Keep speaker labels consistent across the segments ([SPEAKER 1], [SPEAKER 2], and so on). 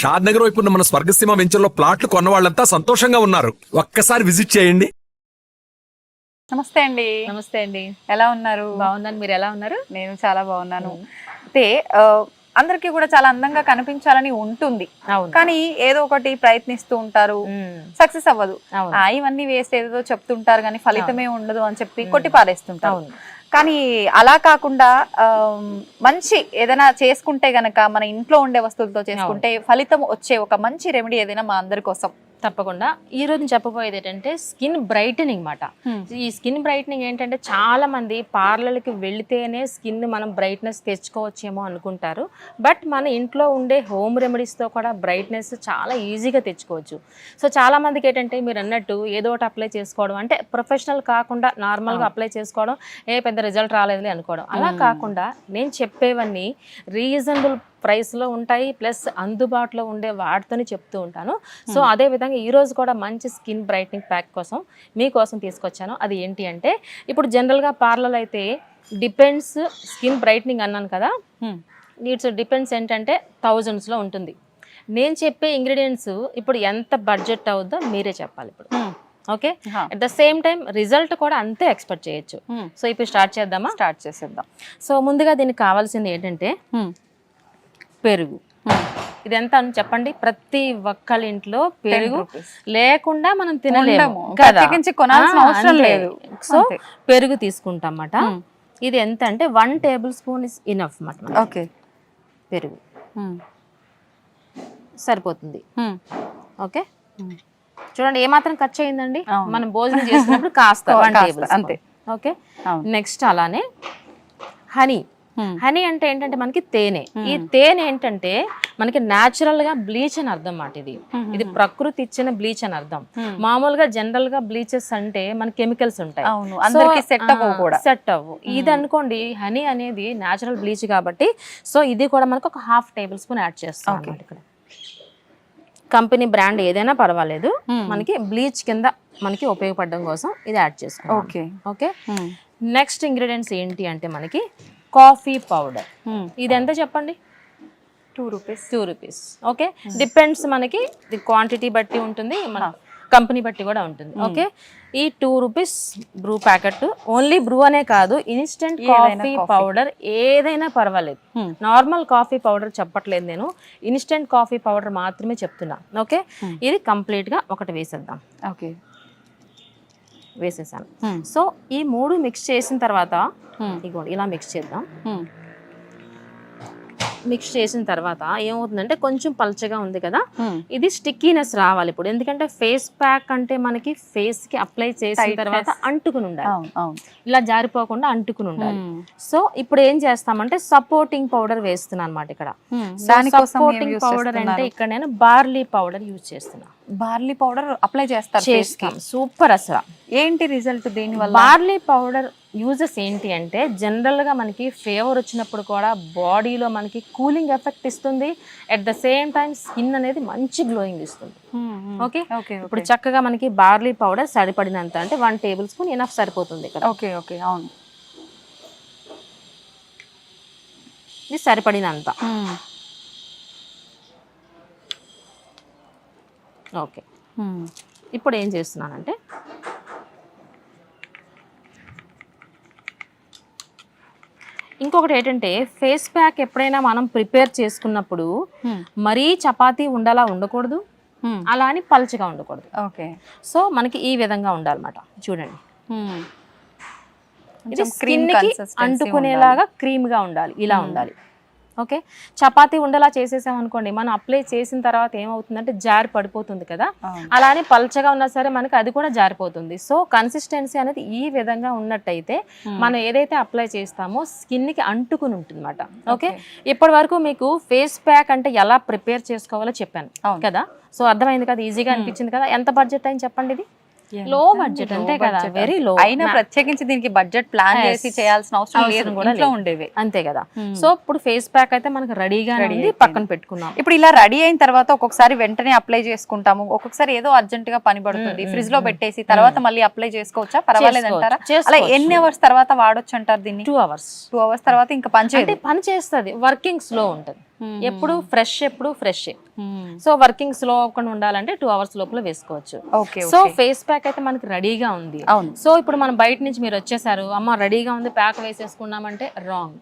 [SPEAKER 1] షాద్ నగర్ వైపు ఉన్న మన స్వర్గసీమ వెంచర్లో ప్లాట్లు కొన్న వాళ్ళంతా సంతోషంగా ఉన్నారు. ఒక్కసారి విజిట్ చేయండి.
[SPEAKER 2] నమస్తే అండి.
[SPEAKER 3] నమస్తే అండి.
[SPEAKER 2] ఎలా ఉన్నారు?
[SPEAKER 3] బాగున్నాను. మీరు ఎలా ఉన్నారు?
[SPEAKER 2] నేను చాలా బాగున్నాను. అయితే అందరికీ కూడా చాలా అందంగా కనిపించాలని ఉంటుంది.
[SPEAKER 3] అవును.
[SPEAKER 2] కానీ ఏదో ఒకటి ప్రయత్నిస్తూ ఉంటారు. సక్సెస్ అవ్వదు. ఇవన్నీ వేస్ట్ ఏదో చెప్తుంటారు కానీ ఫలితమే ఉండదు అని చెప్పి. కొట్టి పారేస్తుంటారు
[SPEAKER 3] అవును.
[SPEAKER 2] కానీ అలా కాకుండా మంచి ఏదైనా చేసుకుంటే గనక మన ఇంట్లో ఉండే వస్తువులతో చేసుకుంటే ఫలితం వచ్చే ఒక మంచి రెమెడీ ఏదైనా మా అందరి కోసం.
[SPEAKER 3] తప్పకుండా. ఈ రోజు చెప్పబోయేది ఏంటంటే స్కిన్ బ్రైటనింగ్ మాట. ఈ స్కిన్ బ్రైట్నింగ్ ఏంటంటే చాలా మంది పార్లర్కి వెళితేనే స్కిన్ మనం బ్రైట్నెస్ తెచ్చుకోవచ్చేమో అనుకుంటారు. బట్ మన ఇంట్లో ఉండే హోమ్ రెమెడీస్తో కూడా బ్రైట్నెస్ చాలా ఈజీగా తెచ్చుకోవచ్చు. సో చాలా మందికి ఏంటంటే మీరు అన్నట్టు ఏదో ఒకటి అప్లై చేసుకోవడం అంటే ప్రొఫెషనల్ కాకుండా నార్మల్గా అప్లై చేసుకోవడం ఏ పెద్ద రిజల్ట్ రాలేదులే అనుకోవడం. అలా. కాకుండా నేను చెప్పేవన్నీ రీజనబుల్ ప్రైస్లో ఉంటాయి ప్లస్ అందుబాటులో ఉండే వాటితోనే చెప్తూ ఉంటాను. So
[SPEAKER 2] Hmm.
[SPEAKER 3] అదే విధంగా ఈ రోజు కూడా మంచి స్కిన్ బ్రైట్నింగ్ ప్యాక్ కోసం మీకోసం తీసుకొచ్చాను. అది ఏంటి అంటే ఇప్పుడు జనరల్గా పార్లర్ అయితే డిపెండ్స్ స్కిన్ బ్రైట్నింగ్ అన్నాను కదా నీడ్స్ డిపెండ్స్ ఏంటంటే థౌజండ్స్లో ఉంటుంది. నేను చెప్పే ఇంగ్రీడియంట్స్ ఇప్పుడు ఎంత బడ్జెట్ అవుద్దో మీరే చెప్పాలి ఇప్పుడు. Okay? At the same time result కూడా అంతే ఎక్స్పెక్ట్ చేయొచ్చు. సో ఇప్పుడు స్టార్ట్ చేద్దామా?
[SPEAKER 2] స్టార్ట్ చేసేద్దాం.
[SPEAKER 3] సో ముందుగా దీనికి కావాల్సింది ఏంటంటే పెరుగు. ఇది ఎంత అని చెప్పండి? ప్రతి ఒక్కళ్ళ ఇంట్లో పెరుగు. లేకుండా మనం తినలేము
[SPEAKER 2] ప్రత్యేకించి కొనాల్సిన అవసరం. లేదు.
[SPEAKER 3] సో. పెరుగు తీసుకుంటాం అన్నమాట. ఇది ఎంత అంటే one tablespoon is enough అన్నమాట
[SPEAKER 2] ఓకే.
[SPEAKER 3] పెరుగు. సరిపోతుంది. ఓకే? చూడండి ఏమాత్రం ఖర్చు అయిందండి. మనం భోజనం చేసినప్పుడు కాస్త వన్ టేబుల్
[SPEAKER 2] అంతే.
[SPEAKER 3] ఓకే. నెక్స్ట్ అలానే హనీ. హనీ అంటే ఏంటంటే మనకి తేనె. ఈ తేనె ఏంటంటే మనకి న్యాచురల్గా బ్లీచ్ అని అర్థం మాట ఇది. ఇది ప్రకృతి ఇచ్చిన బ్లీచ్ అని అర్థం. మామూలుగా జనరల్గా బ్లీచెస్ అంటే మన కెమికల్స్ ఉంటాయి.
[SPEAKER 2] అందరికి సెట్ అవ్వవు కూడా.
[SPEAKER 3] సెట్ అవ్వు ఇది అనుకోండి హనీ అనేది న్యాచురల్ బ్లీచ్ కాబట్టి సో ఇది కూడా మనకు ఒక హాఫ్ టేబుల్ స్పూన్ యాడ్ చేస్తాం ఇక్కడ. కంపెనీ బ్రాండ్ ఏదైనా పర్వాలేదు. మనకి బ్లీచ్ కింద మనకి ఉపయోగపడడం కోసం ఇది యాడ్ చేసుకుంటాం
[SPEAKER 2] ఓకే.
[SPEAKER 3] ఓకే? నెక్స్ట్ ఇంగ్రీడియంట్స్ ఏంటి అంటే మనకి కాఫీ పౌడర్. ఇది ఎంత చెప్పండి?
[SPEAKER 2] Two rupees
[SPEAKER 3] two rupees okay depends మనకి క్వాంటిటీ బట్టి ఉంటుంది మన కంపెనీ బట్టి కూడా ఉంటుంది. ఓకే ఈ two rupees Bru packet only Bru అనే కాదు ఇన్స్టెంట్ కాఫీ. పౌడర్ ఏదైనా పర్వాలేదు. నార్మల్ కాఫీ పౌడర్ చెప్పట్లేదు నేను. ఇన్స్టెంట్ కాఫీ పౌడర్ మాత్రమే చెప్తున్నా. ఓకే ఇది కంప్లీట్గా ఒకటి వేసేద్దాం.
[SPEAKER 2] ఓకే
[SPEAKER 3] వేసేసాను. సో ఈ మూడు మిక్స్ చేసిన తర్వాత ఇగోండి ఇలా మిక్స్ చేద్దాం. మిక్స్ చేసిన తర్వాత ఏమవుతుందంటే కొంచెం పల్చగా ఉంది కదా ఇది స్టిక్కీనెస్ రావాలి. ఇప్పుడు ఎందుకంటే ఫేస్ ప్యాక్ అంటే మనకి ఫేస్కి అప్లై చేసిన. తర్వాత అంటుకుని ఉండాలి. ఇలా జారిపోకుండా అంటుకుని ఉండాలి. సో ఇప్పుడు ఏం చేస్తామంటే సపోర్టింగ్ పౌడర్ వేస్తున్నాను అనమాట ఇక్కడ. సపోర్టింగ్ పౌడర్ అంటే ఇక్కడ నేను బార్లీ పౌడర్ యూజ్ చేస్తున్నా.
[SPEAKER 2] బార్లీ పౌడర్ అప్లై చేస్తారు
[SPEAKER 3] సూపర్ అసలు.
[SPEAKER 2] ఏంటి రిజల్ట్ దీని వల్ల
[SPEAKER 3] బార్లీ పౌడర్ యూజెస్ ఏంటి అంటే జనరల్గా మనకి ఫేవర్ వచ్చినప్పుడు కూడా బాడీలో మనకి కూలింగ్ ఎఫెక్ట్ ఇస్తుంది. At the same time skin అనేది మంచి గ్లోయింగ్ ఇస్తుంది. ఓకే?
[SPEAKER 2] ఓకే
[SPEAKER 3] ఇప్పుడు చక్కగా మనకి బార్లీ పౌడర్ సరిపడినంత అంటే వన్ టేబుల్ స్పూన్ ఎనఫ్ సరిపోతుంది ఇక్కడ.
[SPEAKER 2] ఓకే ఓకే అవును.
[SPEAKER 3] ఇది సరిపడినంత. ఓకే. ఇప్పుడు ఏం చేస్తున్నానంటే ఇంకొకటి ఏంటంటే ఫేస్ ప్యాక్ ఎప్పుడైనా మనం ప్రిపేర్ చేసుకున్నప్పుడు మరీ చపాతీ ఉండలా ఉండకూడదు. అలా అని పల్చగా ఉండకూడదు.
[SPEAKER 2] ఓకే.
[SPEAKER 3] సో మనకి ఈ విధంగా ఉండాలన్నమాట. చూడండి. ఇది
[SPEAKER 2] కొంచెం cream
[SPEAKER 3] స్కిన్కి
[SPEAKER 2] consistency
[SPEAKER 3] అంటుకునేలాగా క్రీమ్గా ఉండాలి. ఇలా ఉండాలి. ఓకే? చపాతీ ఉండలా చేసేసాం అనుకోండి మనం అప్లై చేసిన తర్వాత ఏమవుతుందంటే జారి పడిపోతుంది కదా. అలానే పల్చగా ఉన్నా సరే మనకి అది కూడా జారిపోతుంది. సో కన్సిస్టెన్సీ అనేది ఈ విధంగా ఉన్నట్టయితే మనం ఏదైతే అప్లై చేస్తామో స్కిన్కి అంటుకుని ఉంటుంది అనమాట ఓకే. ఇప్పటి వరకు మీకు ఫేస్ ప్యాక్ అంటే ఎలా ప్రిపేర్ చేసుకోవాలో చెప్పాను. కదా? సో అర్థమైంది కదా? ఈజీగా అనిపించింది కదా? ఎంత బడ్జెట్ అయింది చెప్పండి ఇది? లో బడ్జెట్ అంతే కదా వెరీ లో
[SPEAKER 2] అయినా ప్రత్యేకించి దీనికి బడ్జెట్ ప్లాన్. చేసి చేయాల్సిన అవసరం లేదు
[SPEAKER 3] కూడా
[SPEAKER 2] ఇంట్లో. ఉండేవి.
[SPEAKER 3] అంతే కదా. సో ఇప్పుడు ఫేస్ ప్యాక్ అయితే మనకి రెడీగా ఉంది పక్కన పెట్టుకున్నాం.
[SPEAKER 2] ఇప్పుడు ఇలా రెడీ అయిన తర్వాత ఒక్కొక్కసారి వెంటనే అప్లై చేసుకుంటాము. ఒక్కొక్కసారి ఏదో అర్జెంట్గా పని పడుతుంది. ఫ్రిడ్జ్లో
[SPEAKER 3] మ్మ్,
[SPEAKER 2] పెట్టేసి తర్వాత మళ్ళీ అప్లై చేసుకోవచ్చా? పర్వాలేదు అంటారా? అలా. ఎన్ని అవర్స్ తర్వాత వాడొచ్చు అంటారు దీన్ని?
[SPEAKER 3] టూ అవర్స్
[SPEAKER 2] టూ అవర్స్ తర్వాత ఇంకా పని
[SPEAKER 3] పని చేస్తుంది వర్కింగ్ స్లో ఉంటుంది. ఎప్పుడు ఫ్రెష్ ఎప్పుడు ఫ్రెష్. సో వర్కింగ్ స్లో అవ్వకుండా ఉండాలంటే టూ అవర్స్ లోపల వేసుకోవచ్చు. సో ఫేస్ ప్యాక్ అయితే మనకి రెడీగా ఉంది. సో ఇప్పుడు మనం బయట నుంచి మీరు వచ్చేసారు అమ్మ రెడీగా ఉంది ప్యాక్ వేసేసుకున్నామంటే రాంగ్.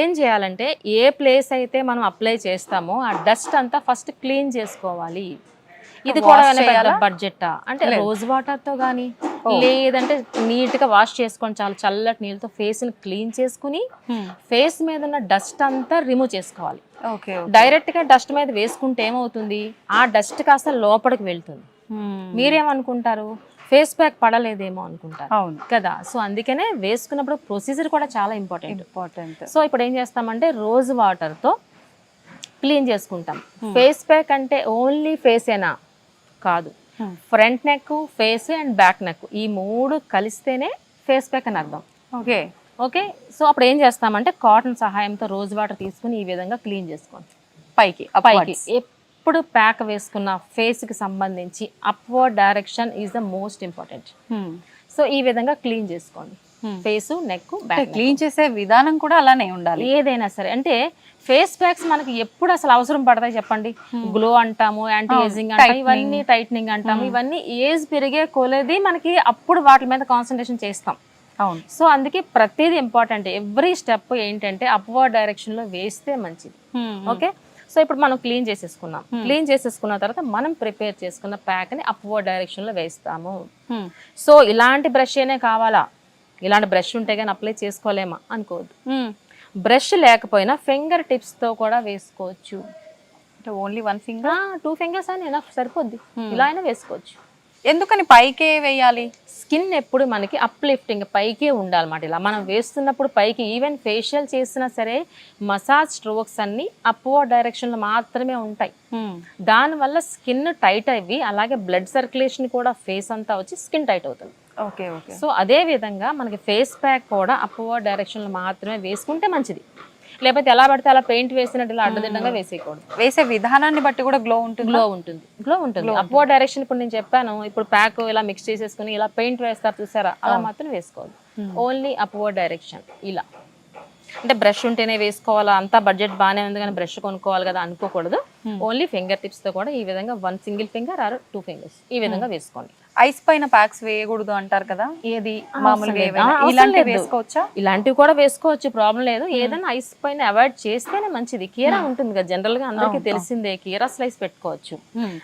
[SPEAKER 3] ఏం చేయాలంటే ఏ ప్లేస్ అయితే మనం అప్లై చేస్తామో ఆ డస్ట్ అంతా ఫస్ట్ క్లీన్ చేసుకోవాలి. ఇది కూడా? బడ్జెట్ అంటే రోజ్ వాటర్తో గానీ లేదంటే నీట్గా వాష్ చేసుకొని చాలా చల్లటి నీళ్ళతో ఫేస్ని క్లీన్ చేసుకుని. ఫేస్ మీద ఉన్న డస్ట్ అంతా రిమూవ్ చేసుకోవాలి. డైరెక్ట్గా డస్ట్ మీద వేసుకుంటే ఏమవుతుంది? ఆ డస్ట్ కాస్త లోపలికి వెళ్తుంది. మీరేమనుకుంటారు? ఫేస్ ప్యాక్ పడలేదేమో అనుకుంటారు.
[SPEAKER 2] అవును.
[SPEAKER 3] కదా? సో అందుకనే వేసుకున్నప్పుడు ప్రొసీజర్ కూడా చాలా ఇంపార్టెంట్
[SPEAKER 2] ఇంపార్టెంట్
[SPEAKER 3] సో ఇప్పుడు ఏం చేస్తామంటే రోజ్ వాటర్తో క్లీన్ చేసుకుంటాం. ఫేస్ ప్యాక్ అంటే ఓన్లీ ఫేసేనా కాదు. Front neck face and back neck ఈ మూడు కలిస్తేనే ఫేస్ ప్యాక్ అని అర్థం.
[SPEAKER 2] ఓకే.
[SPEAKER 3] ఓకే? సో అప్పుడు ఏం చేస్తామంటే కాటన్ సహాయంతో రోజ్ వాటర్ తీసుకుని ఈ విధంగా క్లీన్ చేసుకోండి
[SPEAKER 2] పైకి
[SPEAKER 3] పైకి. ఎప్పుడు ప్యాక్ వేసుకున్న ఫేస్కి సంబంధించి upward direction is the most important. So ఈ విధంగా క్లీన్ చేసుకోండి. ఫేస్ నెక్ బ్యాక్
[SPEAKER 2] క్లీన్ చేసే విధానం కూడా అలానే ఉండాలి.
[SPEAKER 3] ఏదైనా సరే అంటే ఫేస్ ప్యాక్స్ మనకి ఎప్పుడు అసలు అవసరం పడతాయి చెప్పండి? గ్లో అంటాము యాంటీ ఏజింగ్ అంటాము ఇవన్నీ టైట్నింగ్ అంటాము ఇవన్నీ ఏజ్ పెరిగే కొలది మనకి అప్పుడు వాటి మీద కాన్సన్ట్రేషన్ చేస్తాం.
[SPEAKER 2] అవును.
[SPEAKER 3] సో అందుకే ప్రతిదీ ఇంపార్టెంట్ ఎవ్రీ స్టెప్ ఏంటంటే అప్వర్డ్ డైరెక్షన్లో వేస్తే మంచిది. ఓకే సో ఇప్పుడు మనం క్లీన్ చేసేసుకున్నాం. క్లీన్ చేసేసుకున్న తర్వాత మనం ప్రిపేర్ చేసుకున్న ప్యాక్ని అప్వర్డ్ డైరెక్షన్లో వేస్తాము. సో ఇలాంటి బ్రష్ ఏనే కావాలా? ఇలాంటి బ్రష్ ఉంటే కానీ అప్లై చేసుకోలేమా? అనుకోవద్దు. బ్రష్ లేకపోయినా ఫింగర్ టిప్స్తో కూడా వేసుకోవచ్చు.
[SPEAKER 2] అంటే only one finger?
[SPEAKER 3] Two fingers అని సరిపోద్ది. ఇలా అయినా వేసుకోవచ్చు.
[SPEAKER 2] ఎందుకని పైకే వేయాలి?
[SPEAKER 3] స్కిన్ ఎప్పుడు మనకి అప్లిఫ్టింగ్ పైకే ఉండాలన్నమాట ఇలా. మనం వేస్తున్నప్పుడు పైకి ఈవెన్ ఫేషియల్ చేసినా సరే మసాజ్ స్ట్రోక్స్ అన్ని అప్వర్డ్ డైరెక్షన్లో మాత్రమే ఉంటాయి. దానివల్ల స్కిన్ టైట్ అయ్యి అలాగే బ్లడ్ సర్క్యులేషన్ కూడా ఫేస్ అంతా వచ్చి స్కిన్ టైట్ అవుతుంది.
[SPEAKER 2] Okay okay.
[SPEAKER 3] సో అదే విధంగా మనకి ఫేస్ ప్యాక్ కూడా అప్వర్డ్ డైరెక్షన్లో మాత్రమే వేసుకుంటే మంచిది. లేకపోతే ఎలా పడితే అలా పెయింట్ వేసినట్టు ఇలా అడ్డదిడ్డంగా వేసేయకూడదు.
[SPEAKER 2] వేసే విధానాన్ని బట్టి కూడా గ్లో ఉంటుంది?
[SPEAKER 3] గ్లో ఉంటుంది. గ్లో ఉంటుంది. అప్వర్డ్ డైరెక్షన్ ఇప్పుడు నేను చెప్పాను ఇప్పుడు ప్యాక్ ఇలా మిక్స్ చేసేసుకుని ఇలా పెయింట్ వేస్తారు చూసారా? అలా మాత్రం వేసుకోవాలి ఓన్లీ అప్వర్డ్ డైరెక్షన్ ఇలా. అంటే బ్రష్ ఉంటేనే వేసుకోవాలా? అంతా బడ్జెట్ బాగానే ఉంది కానీ బ్రష్ కొనుక్కోవాలి కదా అనుకోకూడదు. ఓన్లీ ఫింగర్ టిప్స్తో కూడా ఈ విధంగా one single finger or two fingers ఈ విధంగా వేసుకోండి.
[SPEAKER 2] ఐస్ పైన ప్యాక్స్ వేయకూడదు అంటారు కదా?
[SPEAKER 3] ఏది
[SPEAKER 2] మామూలుగా ఇలాంటివి. వేసుకోవచ్చా?
[SPEAKER 3] ఇలాంటివి కూడా వేసుకోవచ్చు. ప్రాబ్లం లేదు. ఏదైనా ఐస్ పైన అవాయిడ్ చేస్తేనే మంచిది. కీరా ఉంటుంది కదా. జనరల్గా అందరికీ తెలిసిందే కీరా స్లైస్ పెట్టుకోవచ్చు.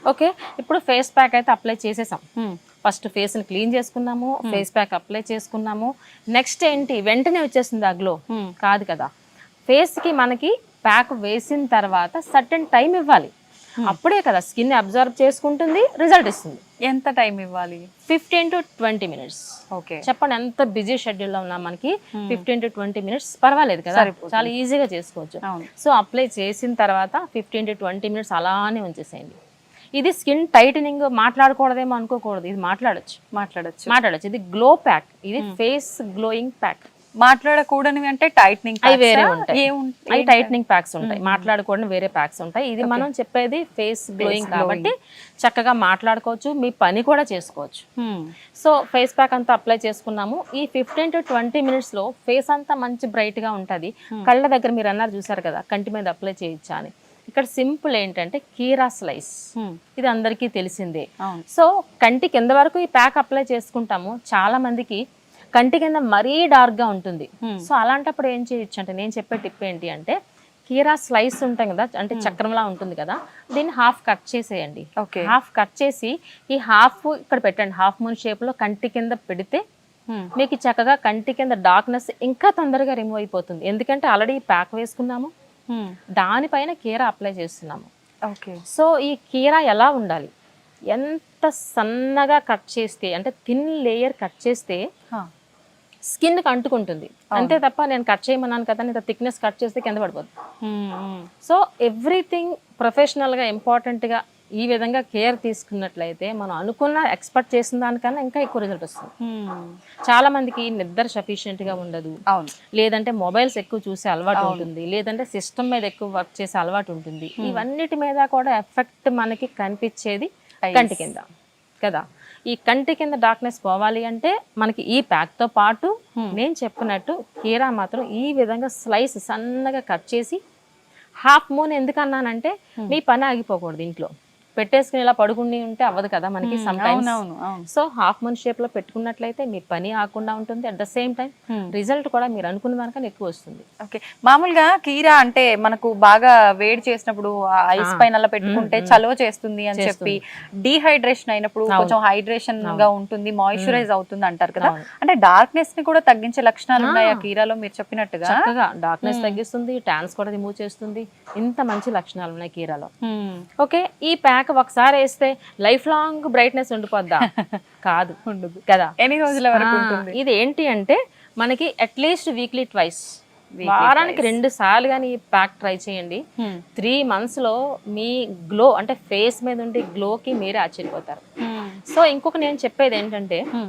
[SPEAKER 3] ఓకే? ఇప్పుడు ఫేస్ ప్యాక్ అయితే అప్లై చేసేసాం. ఫస్ట్ ఫేస్ని క్లీన్ చేసుకున్నాము. ఫేస్ ప్యాక్ అప్లై చేసుకున్నాము. నెక్స్ట్ ఏంటి? వెంటనే వచ్చేసింది ఆ గ్లో కాదు కదా. ఫేస్కి మనకి ప్యాక్ వేసిన తర్వాత సర్టెన్ టైం ఇవ్వాలి. అప్పుడే కదా స్కిన్ అబ్జర్వ్ చేసుకుంటుంది రిజల్ట్ ఇస్తుంది.
[SPEAKER 2] ఎంత టైం ఇవ్వాలి?
[SPEAKER 3] Fifteen to twenty minutes
[SPEAKER 2] okay.
[SPEAKER 3] చెప్పండి ఎంత బిజీ షెడ్యూల్లో ఉన్నాం మనకి ఫిఫ్టీన్ టు ట్వంటీ మినిట్స్ పర్వాలేదు కదా? చాలా ఈజీగా చేసుకోవచ్చు. సో అప్లై చేసిన తర్వాత ఫిఫ్టీన్ టు ట్వంటీ మినిట్స్ అలానే ఉంచేసేయండి. ఇది స్కిన్ టైటనింగ్ మాట్లాడకూడదేమో అనుకోకూడదు. ఇది మాట్లాడొచ్చు.
[SPEAKER 2] మాట్లాడొచ్చు.
[SPEAKER 3] మాట్లాడొచ్చు. ఇది గ్లో ప్యాక్ ఇది ఫేస్ గ్లోయింగ్ ప్యాక్
[SPEAKER 2] మాట్లాడకూడనివి అంటే టైట్నింగ్
[SPEAKER 3] అవి వేరే ఉంటాయి. అవి టైట్నింగ్ ప్యాక్స్ ఉంటాయి. మాట్లాడకూడని వేరే ప్యాక్స్ ఉంటాయి. ఇది మనం చెప్పేది ఫేస్ గ్లోయింగ్ కాబట్టి చక్కగా మాట్లాడుకోవచ్చు. మీ పని కూడా చేసుకోవచ్చు. సో ఫేస్ ప్యాక్ అంతా అప్లై చేసుకున్నాము. ఈ ఫిఫ్టీన్ టు ట్వంటీ మినిట్స్లో ఫేస్ అంతా మంచి బ్రైట్గా ఉంటుంది. కళ్ళ దగ్గర మీరు అన్నారు చూసారు కదా కంటి మీద అప్లై చేయొచ్చా అని. ఇక్కడ సింపుల్ ఏంటంటే కీరా స్లైస్ ఇది అందరికీ తెలిసిందే. సో కంటి కింద వరకు ఈ ప్యాక్ అప్లై చేసుకుంటాము. చాలా మందికి కంటి కింద మరీ డార్క్గా ఉంటుంది. సో అలాంటప్పుడు ఏం చేయొచ్చు అంటే నేను చెప్పే టిప్ ఏంటి అంటే కీరా స్లైస్ ఉంటాయి కదా అంటే చక్రంలా ఉంటుంది కదా దీన్ని హాఫ్ కట్ చేసేయండి.
[SPEAKER 2] ఓకే
[SPEAKER 3] హాఫ్ కట్ చేసి ఈ హాఫ్ ఇక్కడ పెట్టండి. హాఫ్ మూన్ షేప్లో కంటి కింద పెడితే మీకు చక్కగా కంటి కింద డార్క్నెస్ ఇంకా తొందరగా రిమూవ్ అయిపోతుంది. ఎందుకంటే ఆల్రెడీ ప్యాక్ వేసుకున్నాము. దానిపైన కీరా అప్లై చేస్తున్నాము.
[SPEAKER 2] ఓకే
[SPEAKER 3] సో ఈ కీరా ఎలా ఉండాలి? ఎంత సన్నగా కట్ చేస్తే అంటే థిన్ లేయర్ కట్ చేస్తే స్కిన్కి అంటుకుంటుంది. అంతే తప్ప నేను కట్ చేయమన్నాను కదా ఇంత థిక్నెస్ కట్ చేస్తే కింద పడిపోతుంది సో ఎవ్రీథింగ్ ప్రొఫెషనల్గా ఇంపార్టెంట్గా ఈ విధంగా కేర్ తీసుకున్నట్లయితే మనం అనుకున్న ఎక్స్పెక్ట్ చేసిన దానికన్నా ఇంకా ఎక్కువ రిజల్ట్ వస్తుంది. చాలా మందికి నిద్ర sufficient గా ఉండదు. లేదంటే మొబైల్స్ ఎక్కువ చూసే అలవాటు ఉంటుంది. లేదంటే సిస్టమ్ మీద ఎక్కువ వర్క్ చేసే అలవాటు ఉంటుంది. ఇవన్నిటి మీద కూడా ఎఫెక్ట్ మనకి కనిపించేది కంటి కింద. కదా. ఈ కంటి కింద డార్క్నెస్ పోవాలి అంటే మనకి ఈ ప్యాక్తో పాటు నేను చెప్పినట్టు కీరా మాత్రం ఈ విధంగా స్లైస్ సన్నగా కట్ చేసి హాఫ్ మూన్ ఎందుకు అన్నానంటే మీ పని ఆగిపోకూడదు ఇంట్లో. పెట్టేసుకుని ఇలా పడుకుని ఉంటే అవ్వదు కదా మనకి some times so half moon షేప్లో పెట్టుకున్నట్లయితే మీ పని ఆకుండా ఉంటుంది. At the same time. Result కూడా మీరు అనుకున్న దానికన్నా ఎక్కువ వస్తుంది.
[SPEAKER 2] ఓకే మామూలుగా కీరా అంటే మనకు బాగా వేడి చేసినప్పుడు ఐస్ పైన అలా పెట్టుకుంటే చలువ చేస్తుంది అని చెప్పి డీహైడ్రేషన్ అయినప్పుడు కొంచెం హైడ్రేషన్గా ఉంటుంది మాయిశ్చరైజ్ అవుతుంది అంటారు కదా. అంటే డార్క్నెస్ని కూడా తగ్గించే లక్షణాలు ఉన్నాయి ఆ కీరాలో మీరు చెప్పినట్టుగా?
[SPEAKER 3] డార్క్నెస్ తగ్గిస్తుంది ట్యాన్స్ కూడా రిమూవ్ చేస్తుంది. ఇంత మంచి లక్షణాలు ఉన్నాయి కీరాలో. ఓకే ఈ ప్యాక్ ఒకసారి వేస్తే లైఫ్ లాంగ్ బ్రైట్నెస్ ఉండిపోద్దా? కాదు. ఉండదు. కదా?
[SPEAKER 2] ఎన్ని రోజుల వరకు
[SPEAKER 3] ఇది ఏంటి అంటే మనకి అట్లీస్ట్ వీక్లీ ట్వైస్ వారానికి రెండు సార్లు కానీ ఈ ప్యాక్ ట్రై చేయండి.
[SPEAKER 2] Hmm.
[SPEAKER 3] త్రీ మంత్స్లో మీ గ్లో అంటే ఫేస్ మీద ఉండే గ్లోకి మీరే ఆశ్చర్యపోతారు.
[SPEAKER 2] Hmm.
[SPEAKER 3] సో ఇంకొక నేను చెప్పేది ఏంటంటే
[SPEAKER 2] Hmm.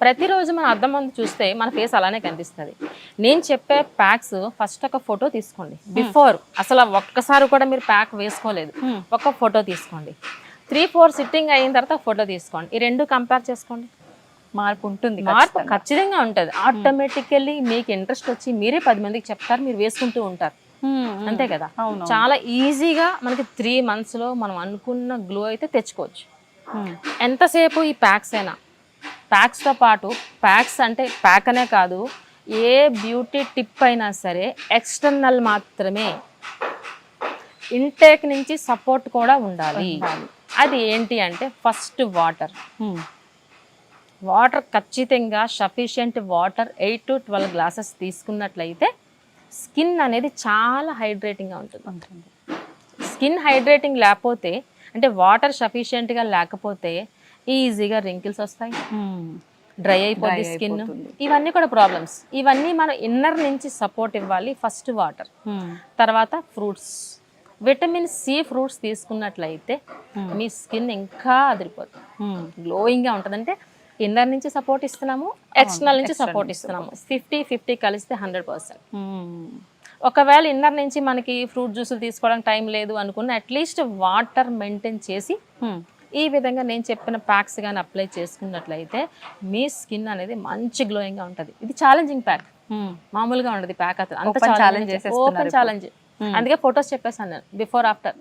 [SPEAKER 3] ప్రతిరోజు మన అద్దం ముందు చూస్తే మన ఫేస్ అలానే కనిపిస్తుంది. నేను చెప్పే ప్యాక్స్ ఫస్ట్ ఒక ఫోటో తీసుకోండి. బిఫోర్ అసలు ఒక్కసారి కూడా మీరు ప్యాక్ వేసుకోలేదు.
[SPEAKER 2] Hmm.
[SPEAKER 3] ఒక ఫోటో తీసుకోండి. త్రీ ఫోర్ సిట్టింగ్ అయిన తర్వాత ఫోటో తీసుకోండి. ఈ రెండు కంపేర్ చేసుకోండి.
[SPEAKER 2] మార్పు ఉంటుంది
[SPEAKER 3] మార్పు ఖచ్చితంగా. ఉంటుంది. ఆటోమేటికల్లీ మీకు ఇంట్రెస్ట్ వచ్చి మీరే పది మందికి చెప్తారు మీరు వేసుకుంటూ ఉంటారు.
[SPEAKER 2] Hmm.
[SPEAKER 3] అంతే కదా. చాలా ఈజీగా మనకి త్రీ మంత్స్లో మనం అనుకున్న గ్లో అయితే తెచ్చుకోవచ్చు.
[SPEAKER 2] Hmm.
[SPEAKER 3] ఎంతసేపు ఈ ప్యాక్స్ అయినా? ప్యాక్స్తో పాటు ప్యాక్స్ అంటే ప్యాక్ అనే కాదు ఏ బ్యూటీ టిప్ అయినా సరే ఎక్స్టర్నల్ మాత్రమే ఇంటేక్ నుంచి సపోర్ట్ కూడా ఉండాలి అది ఏంటి అంటే ఫస్ట్ వాటర్. వాటర్ ఖచ్చితంగా sufficient water eight to twelve glasses తీసుకున్నట్లయితే స్కిన్ అనేది చాలా హైడ్రేటింగ్గా ఉంటుంది. స్కిన్ హైడ్రేటింగ్ లేకపోతే అంటే వాటర్ సఫిషియెంట్గా లేకపోతే ఈజీగా రింకిల్స్ వస్తాయి. డ్రై అయిపోద్ది
[SPEAKER 2] Dry
[SPEAKER 3] స్కిన్
[SPEAKER 2] అయిపోతుంది.
[SPEAKER 3] ఇవన్నీ కూడా ప్రాబ్లమ్స్ ఇవన్నీ మనం ఇన్నర్ నుంచి సపోర్ట్ ఇవ్వాలి ఫస్ట్ వాటర్. తర్వాత ఫ్రూట్స్ విటమిన్ సి ఫ్రూట్స్ తీసుకున్నట్లయితే మీ స్కిన్ ఇంకా అదిరిపోతుంది. గ్లోయింగ్గా ఉంటుంది అంటే ఇన్నర్ నుంచి సపోర్ట్ ఇస్తున్నాము ఎక్స్టర్నల్ నుంచి సపోర్ట్ ఇస్తున్నాము ఫిఫ్టీ ఫిఫ్టీ కలిస్తే హండ్రెడ్ పర్సెంట్. ఒకవేళ ఇన్నర్ నుంచి మనకి ఫ్రూట్ జ్యూసులు తీసుకోవడానికి టైం లేదు అనుకున్న అట్లీస్ట్ వాటర్ మెయింటైన్ చేసి. ఈ విధంగా నేను చెప్పిన ప్యాక్స్ కానీ అప్లై చేసుకున్నట్లయితే మీ స్కిన్ అనేది మంచి గ్లోయింగ్గా ఉంటుంది. ఇది ఛాలెంజింగ్ ప్యాక్. మామూలుగా ఉండదు ప్యాక్ అంత ఛాలెంజ్ ఓపెన్ ఛాలెంజ్ అందుకే ఫొటోస్ చెప్పేసాను నేను. Before after